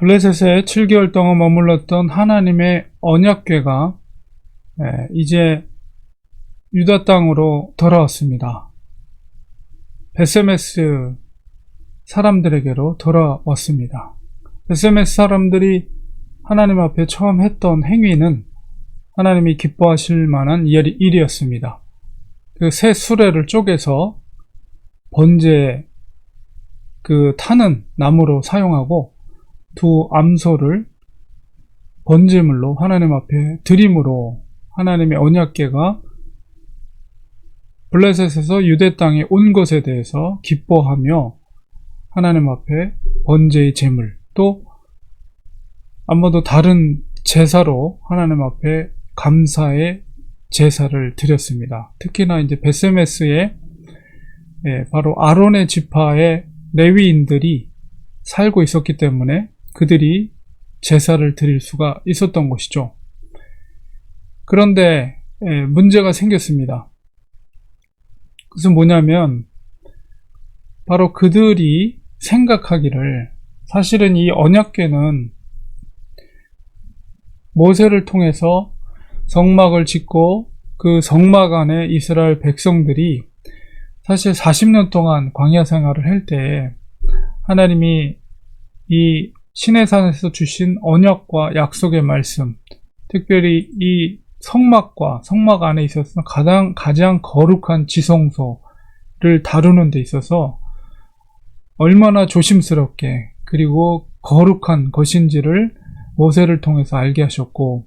블레셋에 7개월 동안 머물렀던 하나님의 언약궤가 예, 이제 유다 땅으로 돌아왔습니다. 베세메스 사람들에게로 돌아왔습니다. 베세메스 사람들이 하나님 앞에 처음 했던 행위는 하나님이 기뻐하실 만한 일- 일이었습니다. 그 새 수레를 쪼개서 번제 그 타는 나무로 사용하고 두 암소를 번제물로 하나님 앞에 드림으로 하나님의 언약궤가 블레셋에서 유대 땅에 온 것에 대해서 기뻐하며 하나님 앞에 번제의 제물 또 아마도 다른 제사로 하나님 앞에 감사의 제사를 드렸습니다. 특히나 이제 베세메스에 예, 바로 아론의 지파의 레위인들이 살고 있었기 때문에 그들이 제사를 드릴 수가 있었던 것이죠. 그런데 예, 문제가 생겼습니다. 그것은 뭐냐면 바로 그들이 생각하기를 사실은 이 언약궤는 모세를 통해서 성막을 짓고 그 성막 안에 이스라엘 백성들이 사실 40년 동안 광야 생활을 할 때 하나님이 이 시내산에서 주신 언약과 약속의 말씀, 특별히 이 성막과 성막 안에 있어서 가장 가장 거룩한 지성소를 다루는 데 있어서 얼마나 조심스럽게 그리고 거룩한 것인지를 모세를 통해서 알게 하셨고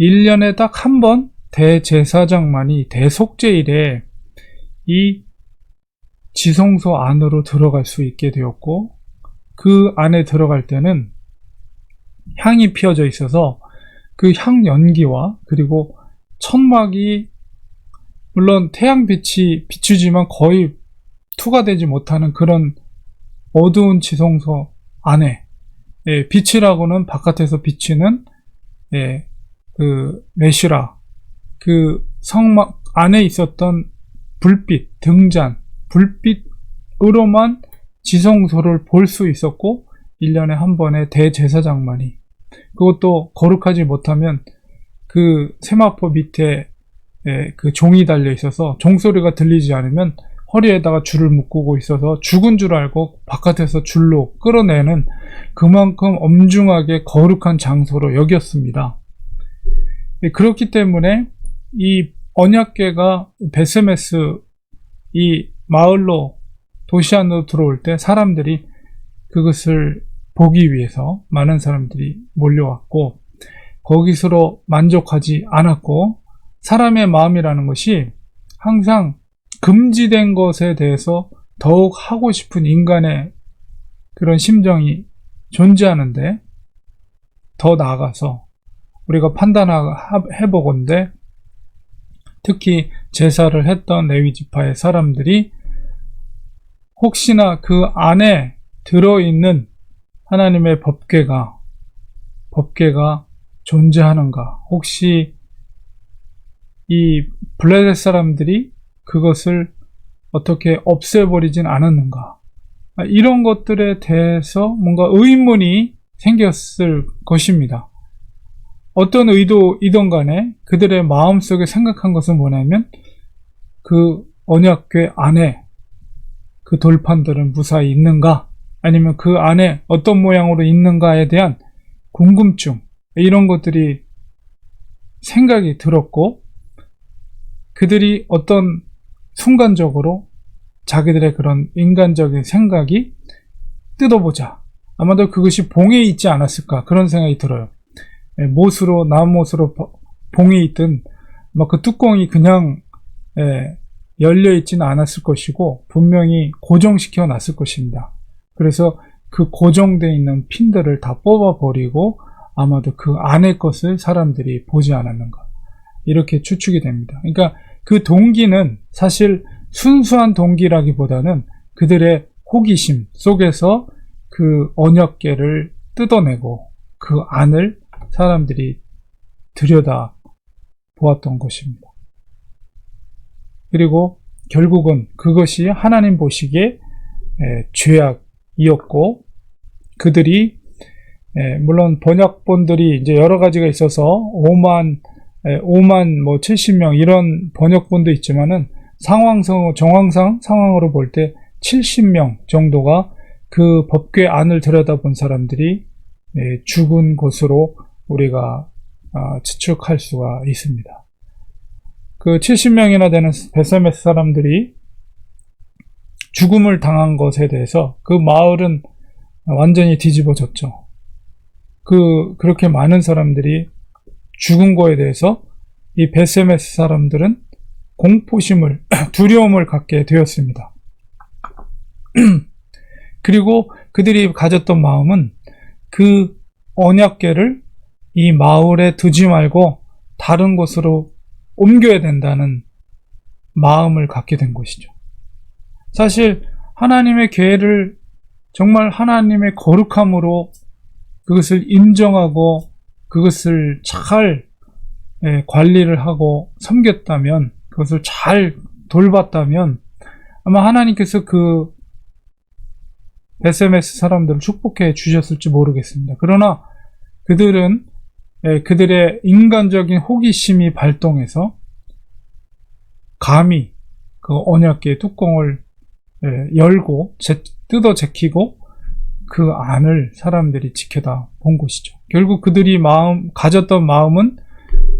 1년에 딱 한 번 대제사장만이 대속제일에 이 지성소 안으로 들어갈 수 있게 되었고 그 안에 들어갈 때는 향이 피어져 있어서 그 향 연기와 그리고 천막이 물론 태양빛이 비추지만 거의 투과되지 못하는 그런 어두운 지성소 안에 예, 빛이라고는 바깥에서 비치는 예, 그 메슈라 그 성막 안에 있었던 불빛 등잔 불빛으로만 지성소를 볼 수 있었고 1년에 한 번의 대제사장만이 그것도 거룩하지 못하면 그 세마포 밑에 예, 그 종이 달려 있어서 종소리가 들리지 않으면 허리에다가 줄을 묶고 있어서 죽은 줄 알고 바깥에서 줄로 끌어내는 그만큼 엄중하게 거룩한 장소로 여겼습니다. 예, 그렇기 때문에 이 언약궤가 베세메스 이 마을로 도시 안으로 들어올 때 사람들이 그것을 보기 위해서 많은 사람들이 몰려왔고 거기서로 만족하지 않았고 사람의 마음이라는 것이 항상 금지된 것에 대해서 더욱 하고 싶은 인간의 그런 심정이 존재하는데 더 나아가서 우리가 판단해 보건대 특히 제사를 했던 레위 지파의 사람들이 혹시나 그 안에 들어있는 하나님의 법궤가 법궤가 존재하는가 혹시 이 블레셋 사람들이 그것을 어떻게 없애버리진 않았는가 아, 이런 것들에 대해서 뭔가 의문이 생겼을 것입니다. 어떤 의도이던 간에 그들의 마음속에 생각한 것은 뭐냐면 그 언약궤 안에 그 돌판들은 무사히 있는가 아니면 그 안에 어떤 모양으로 있는가에 대한 궁금증 이런 것들이 생각이 들었고 그들이 어떤 순간적으로 자기들의 그런 인간적인 생각이 뜯어보자 아마도 그것이 봉에 있지 않았을까 그런 생각이 들어요. 예, 못으로 나못으로 봉에 있든 그 뚜껑이 그냥 예, 열려 있지는 않았을 것이고 분명히 고정시켜 놨을 것입니다. 그래서 그 고정되어 있는 핀들을 다 뽑아 버리고 아마도 그 안의 것을 사람들이 보지 않았는가 이렇게 추측이 됩니다. 그러니까 그 동기는 사실 순수한 동기라기보다는 그들의 호기심 속에서 그 언약계를 뜯어내고 그 안을 사람들이 들여다 보았던 것입니다. 그리고 결국은 그것이 하나님 보시기에 죄악이었고 그들이 예, 물론 번역본들이 이제 여러 가지가 있어서 5만, 예, 5만 뭐 70명 이런 번역본도 있지만은 상황상, 정황상 상황으로 볼 때 70명 정도가 그 법궤 안을 들여다본 사람들이 예, 죽은 것으로 우리가 아, 추측할 수가 있습니다. 그 70명이나 되는 베세메스 사람들이 죽음을 당한 것에 대해서 그 마을은 완전히 뒤집어졌죠. 그, 그렇게 많은 사람들이 죽은 거에 대해서 이 베세메스 사람들은 공포심을, 두려움을 갖게 되었습니다. 그리고 그들이 가졌던 마음은 그 언약계를 이 마을에 두지 말고 다른 곳으로 옮겨야 된다는 마음을 갖게 된 것이죠. 사실 하나님의 계를 정말 하나님의 거룩함으로 그것을 인정하고 그것을 잘 예, 관리를 하고 섬겼다면 그것을 잘 돌봤다면 아마 하나님께서 그 베세메스 사람들을 축복해 주셨을지 모르겠습니다. 그러나 그들은 예, 그들의 인간적인 호기심이 발동해서 감히 그 언약계의 뚜껑을 예, 열고 제, 뜯어 제키고 그 안을 사람들이 지켜다 본 것이죠. 결국 그들이 마음 가졌던 마음은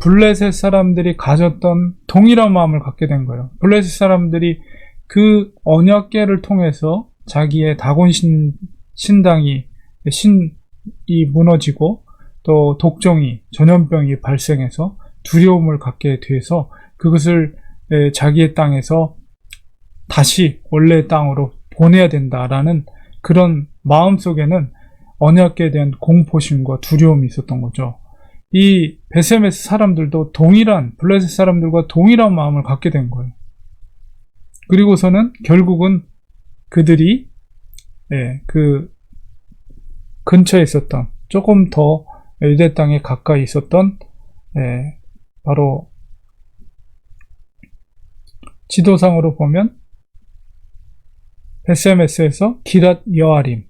블레셋 사람들이 가졌던 동일한 마음을 갖게 된 거예요. 블레셋 사람들이 그 언약계를 통해서 자기의 다곤 신, 신당이 신이 무너지고 또 독종이 전염병이 발생해서 두려움을 갖게 돼서 그것을 자기의 땅에서 다시 원래의 땅으로 보내야 된다라는 그런 마음 속에는 언약에 대한 공포심과 두려움이 있었던 거죠. 이 베세메스 사람들도 동일한 블레셋 사람들과 동일한 마음을 갖게 된 거예요. 그리고서는 결국은 그들이 예, 그 근처에 있었던 조금 더 유대 땅에 가까이 있었던 예, 바로 지도상으로 보면 베세메스에서 기랏 여아림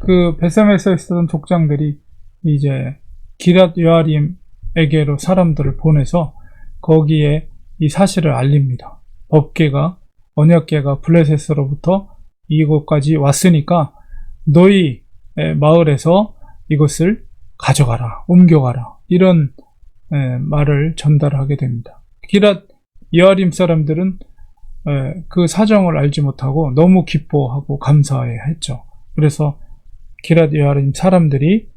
그 베세메스에 있었던 족장들이 이제 기랏 여아림에게로 사람들을 보내서 거기에 이 사실을 알립니다. 법계가 언약계가 블레셋으로부터 이곳까지 왔으니까 너희 마을에서 이것을 가져가라, 옮겨가라 이런 말을 전달하게 됩니다. 기랏 여아림 사람들은 그 사정을 알지 못하고 너무 기뻐하고 감사해 했죠. 그래서 기랏 여아림 사람들이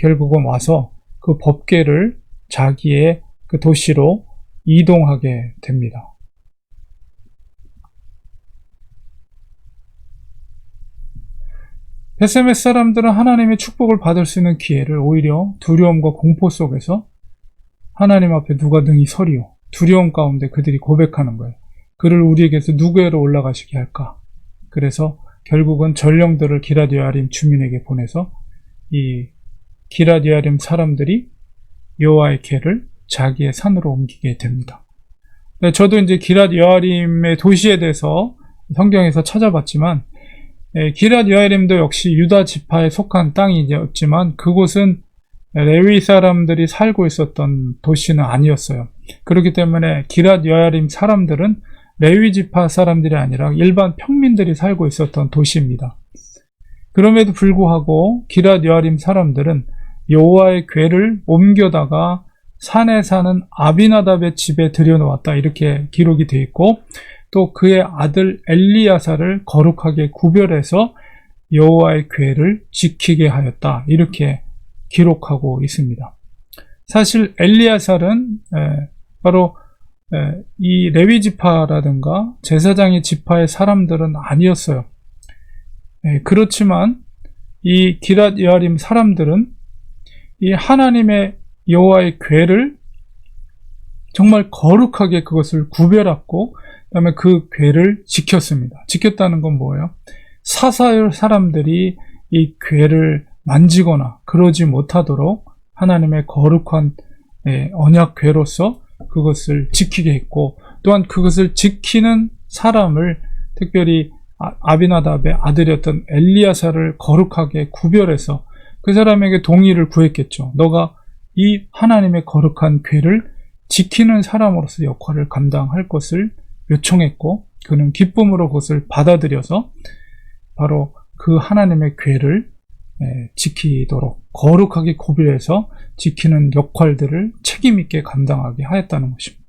결국은 와서 그 법계를 자기의 그 도시로 이동하게 됩니다. 베세메스 사람들은 하나님의 축복을 받을 수 있는 기회를 오히려 두려움과 공포 속에서 하나님 앞에 누가 능히 서리요. 두려움 가운데 그들이 고백하는 거예요. 그를 우리에게서 누구에로 올라가시게 할까? 그래서 결국은 전령들을 기라디아림 주민에게 보내서 이 기라디아림 사람들이 여호와의 개를 자기의 산으로 옮기게 됩니다. 네, 저도 이제 기라디아림의 도시에 대해서 성경에서 찾아봤지만 예, 기랏 여아림도 역시 유다 지파에 속한 땅이었지만 그곳은 레위 사람들이 살고 있었던 도시는 아니었어요. 그렇기 때문에 기랏 여아림 사람들은 레위 지파 사람들이 아니라 일반 평민들이 살고 있었던 도시입니다. 그럼에도 불구하고 기랏 여아림 사람들은 여호와의 궤를 옮겨다가 산에 사는 아비나답의 집에 들여놓았다 이렇게 기록이 되어 있고 또 그의 아들 엘리야사를 거룩하게 구별해서 여호와의 궤를 지키게 하였다. 이렇게 기록하고 있습니다. 사실 엘리야살은 바로 이 레위 지파라든가 제사장의 지파의 사람들은 아니었어요. 그렇지만 이 기랏 여아림 사람들은 이 하나님의 여호와의 궤를 정말 거룩하게 그것을 구별하고 그다음에 그 괴를 지켰습니다. 지켰다는 건 뭐예요? 사사율 사람들이 이 괴를 만지거나 그러지 못하도록 하나님의 거룩한 예, 언약 괴로서 그것을 지키게 했고 또한 그것을 지키는 사람을 특별히 아, 아비나답의 아들이었던 엘리야사를 거룩하게 구별해서 그 사람에게 동의를 구했겠죠. 너가 이 하나님의 거룩한 궤를 지키는 사람으로서 역할을 감당할 것을 요청했고 그는 기쁨으로 그것을 받아들여서 바로 그 하나님의 궤를 예, 지키도록 거룩하게 구별해서 지키는 역할들을 책임있게 감당하게 하였다는 것입니다.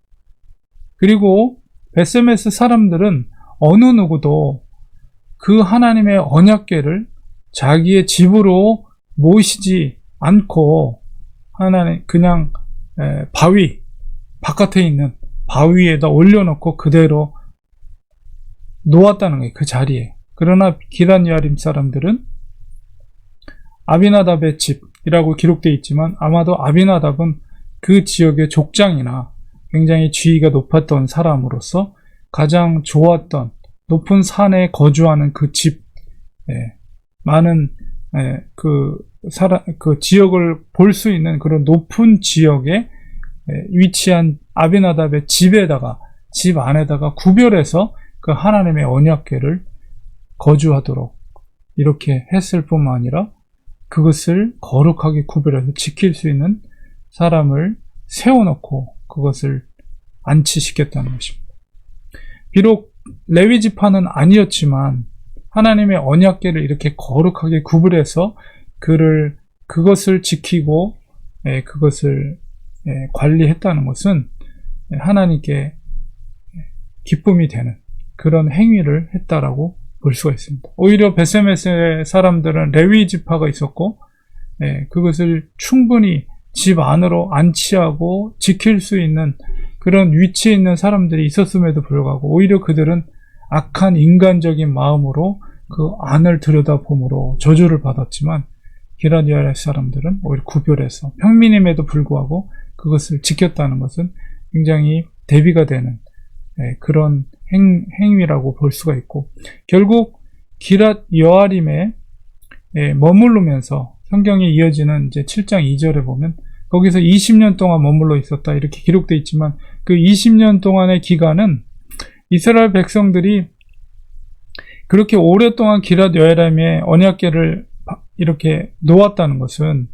그리고 베세메스 사람들은 어느 누구도 그 하나님의 언약궤를 자기의 집으로 모시지 않고 하나님 그냥 에, 바위 바깥에 있는 바위에다 올려놓고 그대로 놓았다는 거예요. 그 자리에. 그러나 기란 여아림 사람들은 아비나답의 집이라고 기록되어 있지만 아마도 아비나답은 그 지역의 족장이나 굉장히 지위가 높았던 사람으로서 가장 좋았던 높은 산에 거주하는 그 집, 예, 많은 예, 그 사람 그 지역을 볼 수 있는 그런 높은 지역에 예, 위치한 아비나답의 집에다가 집 안에다가 구별해서 그 하나님의 언약궤를 거주하도록 이렇게 했을 뿐만 아니라 그것을 거룩하게 구별해서 지킬 수 있는 사람을 세워놓고 그것을 안치시켰다는 것입니다. 비록 레위 지파는 아니었지만 하나님의 언약궤를 이렇게 거룩하게 구분해서 그를 그것을 지키고 예, 그것을 예, 관리했다는 것은 하나님께 기쁨이 되는 그런 행위를 했다라고 볼 수가 있습니다. 오히려 베세메스의 사람들은 레위 지파가 있었고 예, 그것을 충분히 집 안으로 안치하고 지킬 수 있는 그런 위치에 있는 사람들이 있었음에도 불구하고 오히려 그들은 악한 인간적인 마음으로 그 안을 들여다봄으로 저주를 받았지만 기라디아의 사람들은 오히려 구별해서 평민임에도 불구하고 그것을 지켰다는 것은 굉장히 대비가 되는 예, 그런 행, 행위라고 볼 수가 있고 결국 기랏 여아림에 예, 머무르면서 성경이 이어지는 이제 7장 2절에 보면 거기서 20년 동안 머물러 있었다 이렇게 기록되어 있지만 그 20년 동안의 기간은 이스라엘 백성들이 그렇게 오랫동안 기랏 여아림의 언약궤를 이렇게 놓았다는 것은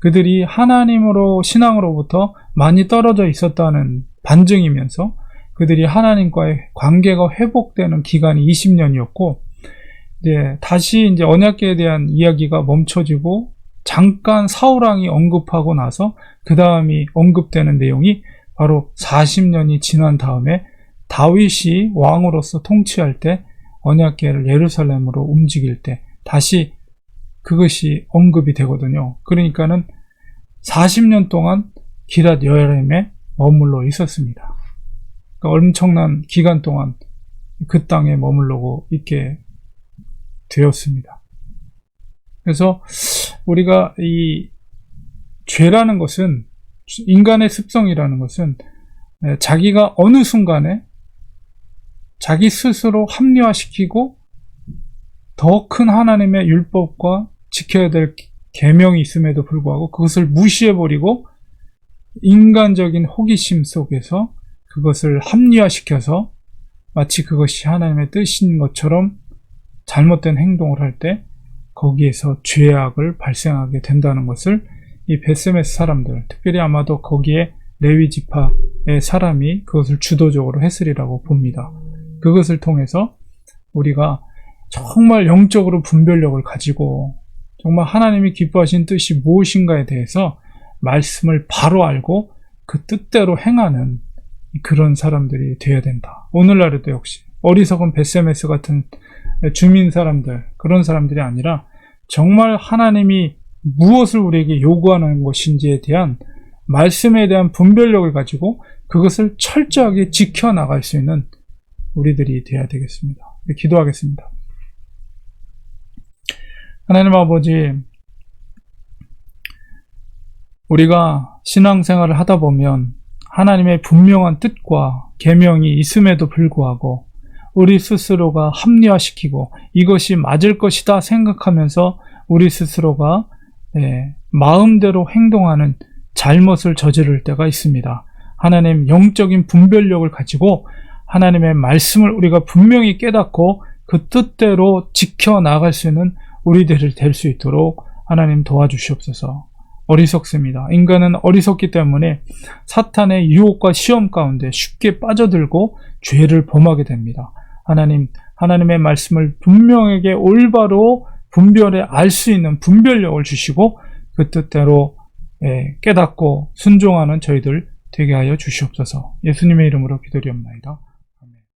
그들이 하나님으로 신앙으로부터 많이 떨어져 있었다는 반증이면서 그들이 하나님과의 관계가 회복되는 기간이 20년이었고 이제 다시 이제 언약궤에 대한 이야기가 멈춰지고 잠깐 사우랑이 언급하고 나서 그 다음이 언급되는 내용이 바로 40년이 지난 다음에 다윗이 왕으로서 통치할 때 언약궤를 예루살렘으로 움직일 때 다시 그것이 언급이 되거든요. 그러니까는 40년 동안 기랏 여름에 머물러 있었습니다. 그러니까 엄청난 기간 동안 그 땅에 머물러고 있게 되었습니다. 그래서 우리가 이 죄라는 것은 인간의 습성이라는 것은 자기가 어느 순간에 자기 스스로 합리화시키고 더 큰 하나님의 율법과 지켜야 될 계명이 있음에도 불구하고 그것을 무시해버리고 인간적인 호기심 속에서 그것을 합리화시켜서 마치 그것이 하나님의 뜻인 것처럼 잘못된 행동을 할 때 거기에서 죄악을 발생하게 된다는 것을 이 베스메스 사람들, 특별히 아마도 거기에 레위 지파의 사람이 그것을 주도적으로 했으리라고 봅니다. 그것을 통해서 우리가 정말 영적으로 분별력을 가지고 정말 하나님이 기뻐하신 뜻이 무엇인가에 대해서 말씀을 바로 알고 그 뜻대로 행하는 그런 사람들이 되어야 된다. 오늘날에도 역시 어리석은 베세메스 같은 주민 사람들 그런 사람들이 아니라 정말 하나님이 무엇을 우리에게 요구하는 것인지에 대한 말씀에 대한 분별력을 가지고 그것을 철저하게 지켜나갈 수 있는 우리들이 되어야 되겠습니다. 기도하겠습니다. 하나님 아버지, 우리가 신앙생활을 하다 보면 하나님의 분명한 뜻과 계명이 있음에도 불구하고 우리 스스로가 합리화시키고 이것이 맞을 것이다 생각하면서 우리 스스로가 예, 마음대로 행동하는 잘못을 저지를 때가 있습니다. 하나님 영적인 분별력을 가지고 하나님의 말씀을 우리가 분명히 깨닫고 그 뜻대로 지켜 나갈 수 있는 우리들을 될 수 있도록 하나님 도와주시옵소서. 어리석습니다. 인간은 어리석기 때문에 사탄의 유혹과 시험 가운데 쉽게 빠져들고 죄를 범하게 됩니다. 하나님, 하나님의 말씀을 분명하게 올바로 분별해 알 수 있는 분별력을 주시고 그 뜻대로 예, 깨닫고 순종하는 저희들 되게 하여 주시옵소서. 예수님의 이름으로 기도리옵나이다.